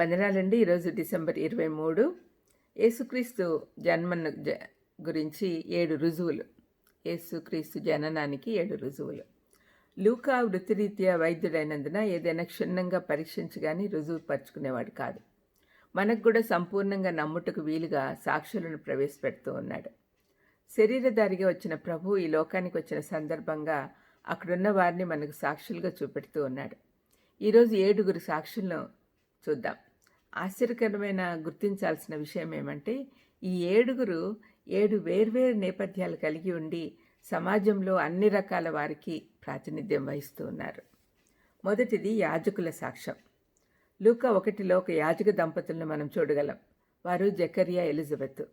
వందనాలండి. ఈరోజు డిసెంబర్ ఇరవై మూడు. యేసుక్రీస్తు జన్మను జ గురించి ఏడు రుజువులు. యేసుక్రీస్తు జననానికి ఏడు రుజువులు. లూకా వృత్తిరీత్యా వైద్యుడైనందున ఏదైనా క్షుణ్ణంగా పరీక్షించగాని రుజువు పరుచుకునేవాడు కాదు. మనకు కూడా సంపూర్ణంగా నమ్ముటకు వీలుగా సాక్షులను ప్రవేశపెడుతూ ఉన్నాడు. శరీరధారిగా వచ్చిన ప్రభు ఈ లోకానికి వచ్చిన సందర్భంగా అక్కడున్న వారిని మనకు సాక్షులుగా చూపెడుతూ ఉన్నాడు. ఈరోజు ఏడుగురు సాక్షులను చూద్దాం. ఆశ్చర్యకరమైన గుర్తించాల్సిన విషయం ఏమంటే ఈ ఏడుగురు ఏడు వేర్వేరు నేపథ్యాలు కలిగి ఉండి సమాజంలో అన్ని రకాల వారికి ప్రాతినిధ్యం వహిస్తూ ఉన్నారు. మొదటిది యాజకుల సాక్ష్యం. లూక ఒకటిలో ఒక యాజక దంపతులను మనం చూడగలం. వారు జకరియా ఎలిజబెత్.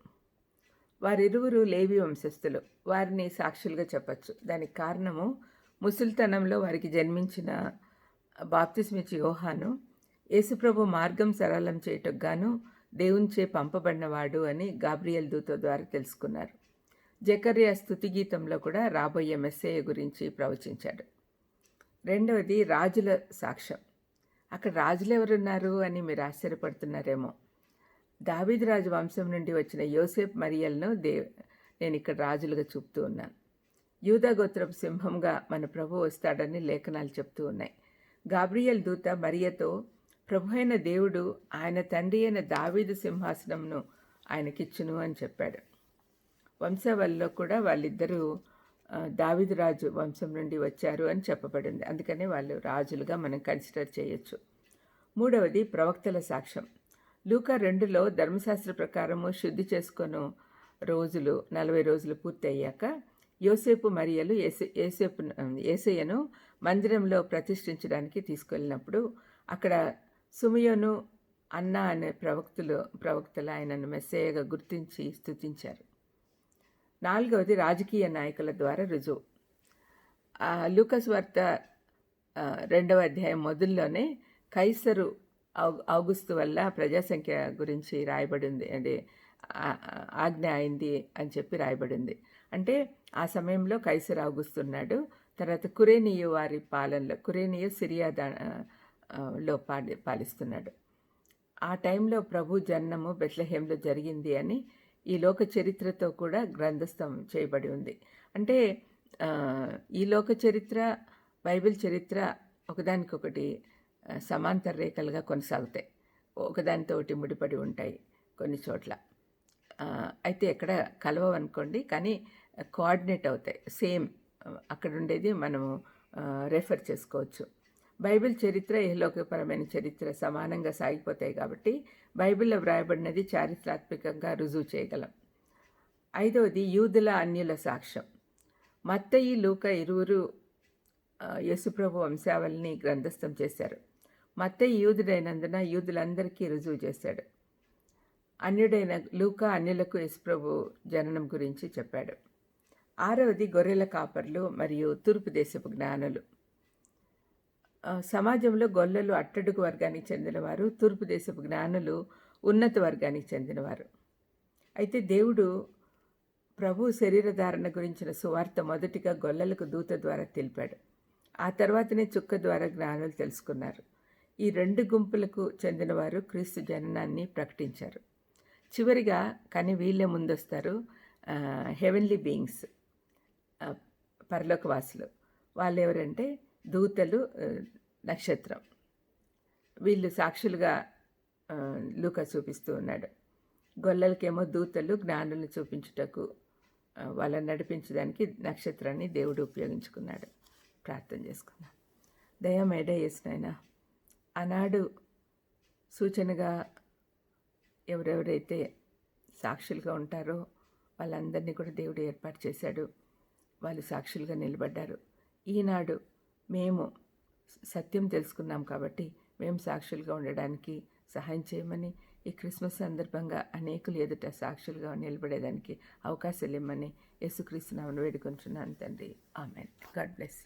వారిరువురు లేవి వంశస్థులు. వారిని సాక్షులుగా చెప్పచ్చు. దానికి కారణము ముసలితనంలో వారికి జన్మించిన బాప్తిస్మిచ్ యోహాను యేసుప్రభు మార్గం సరళం చేయటకు గాను దేవునిచే పంపబడినవాడు అని గాబ్రియల్ దూత ద్వారా తెలుసుకున్నారు. జకర్య స్థుతి గీతంలో కూడా రాబోయే మెస్సేయ గురించి ప్రవచించాడు. రెండవది రాజుల సాక్ష్యం. అక్కడ రాజులు ఎవరున్నారు అని మీరు ఆశ్చర్యపడుతున్నారేమో. దావీదు రాజు వంశం నుండి వచ్చిన యోసేఫ్ మరియల్ను దే నేను ఇక్కడ రాజులుగా చూపుతూ ఉన్నాను. యూదా గోత్రపు సింహంగా మన ప్రభు వస్తాడని లేఖనాలు చెప్తూ ఉన్నాయి. గాబ్రియల్ దూత మరియతో ప్రభు అయిన దేవుడు ఆయన తండ్రి అయిన దావీదు సింహాసనంను ఆయనకిచ్చును అని చెప్పాడు. వంశావళిలో కూడా వాళ్ళిద్దరూ దావిదు రాజు వంశం నుండి వచ్చారు అని చెప్పబడింది. అందుకనే వాళ్ళు రాజులుగా మనం కన్సిడర్ చేయొచ్చు. మూడవది ప్రవక్తల సాక్ష్యం. లూకా రెండులో ధర్మశాస్త్ర ప్రకారము శుద్ధి చేసుకొను రోజులు నలభై రోజులు పూర్తి అయ్యాక యోసేపు మరియలు ఏసే ఏసేపు ఏసయ్యను మందిరంలో ప్రతిష్ఠించడానికి తీసుకెళ్ళినప్పుడు అక్కడ సుమియోను అన్న అనే ప్రవక్తులు ప్రవక్తలు ఆయనను మెస్సేయగా గుర్తించి స్థుతించారు నాలుగవది రాజకీయ నాయకుల ద్వారా రుజువు. లూకస్ వార్త రెండవ అధ్యాయం మొదల్లోనే కైసరు ఆగుస్తు వల్ల ప్రజాసంఖ్య గురించి రాయబడింది. అంటే ఆజ్ఞ అయింది అని చెప్పి రాయబడింది. అంటే ఆ సమయంలో కైసరు ఆగుస్తున్నాడు తర్వాత కురేనియు వారి పాలనలో కురేనియు సిరియా లో పాలి పాలిస్తున్నాడు. ఆ టైంలో ప్రభు జన్మము బెట్లహేంలో జరిగింది అని ఈ లోక చరిత్రతో కూడా గ్రంథస్థం చేయబడి ఉంది. అంటే ఈ లోక చరిత్ర బైబిల్ చరిత్ర ఒకదానికొకటి సమాంతర రేఖలుగా కొనసాగుతాయి. ఒకదానితో ఒకటి ముడిపడి ఉంటాయి కొన్ని చోట్ల. అయితే ఎక్కడ కలవనుకోండి కానీ కోఆర్డినేట్ అవుతాయి. సేమ్ అక్కడ ఉండేది మనము రెఫర్ చేసుకోవచ్చు. బైబిల్ చరిత్ర ఏలోకపరమైన చరిత్ర సమానంగా సాగిపోతాయి కాబట్టి బైబిల్లో వ్రాయబడినది చారిత్రాత్మకంగా రుజువు చేయగలం. ఐదవది యూదుల అన్యుల సాక్ష్యం. మత్తయి లూక ఇరువురు యేసుప్రభు వంశావళిని గ్రంథస్థం చేశారు. మత్తయి యూదుడైనందున యూదులందరికీ రుజువు చేశాడు. అన్యుడైన లూక అన్యులకు యేసుప్రభు జననం గురించి చెప్పాడు. ఆరవది గొర్రెల కాపర్లు మరియు తూర్పు దేశపు జ్ఞానులు. సమాజంలో గొల్లలు అట్టడుగు వర్గానికి చెందినవారు తూర్పు దేశపు జ్ఞానులు ఉన్నత వర్గానికి చెందినవారు. అయితే దేవుడు ప్రభు శరీరధారణ గురించిన సువార్త మొదటిగా గొల్లలకు దూత ద్వారా తెలిపాడు. ఆ తర్వాతనే చుక్క ద్వారా జ్ఞానులు తెలుసుకున్నారు. ఈ రెండు గుంపులకు చెందినవారు క్రీస్తు జననాన్ని ప్రకటించారు. చివరిగా కానీ వీళ్ళే ముందొస్తారు హెవెన్లీ బీయింగ్స్ పరలోకవాసులు. వాళ్ళు ఎవరంటే దూతలు నక్షత్రం. వీళ్ళు సాక్షులుగా లూక చూపిస్తూ ఉన్నాడు. గొల్లలకేమో దూతలు జ్ఞానులను చూపించుటకు వాళ్ళని నడిపించడానికి నక్షత్రాన్ని దేవుడు ఉపయోగించుకున్నాడు. ప్రార్థన చేసుకున్నాం దయమేడ చేసినాయన ఆనాడు సూచనగా ఎవరెవరైతే సాక్షులుగా ఉంటారో వాళ్ళందరినీ కూడా దేవుడు ఏర్పాటు చేశాడు. వాళ్ళు సాక్షులుగా నిలబడ్డారు. ఈనాడు మేము సత్యం తెలుసుకున్నాం కాబట్టి మేము సాక్షులుగా ఉండడానికి సహాయం చేయమని ఈ క్రిస్మస్ సందర్భంగా అనేకులు ఎదుట సాక్షులుగా నిలబడేదానికి అవకాశాలు ఇవ్వమని యేసుక్రీస్తు నామను వేడుకుంటున్నాను తండ్రి. ఆమెన్. God bless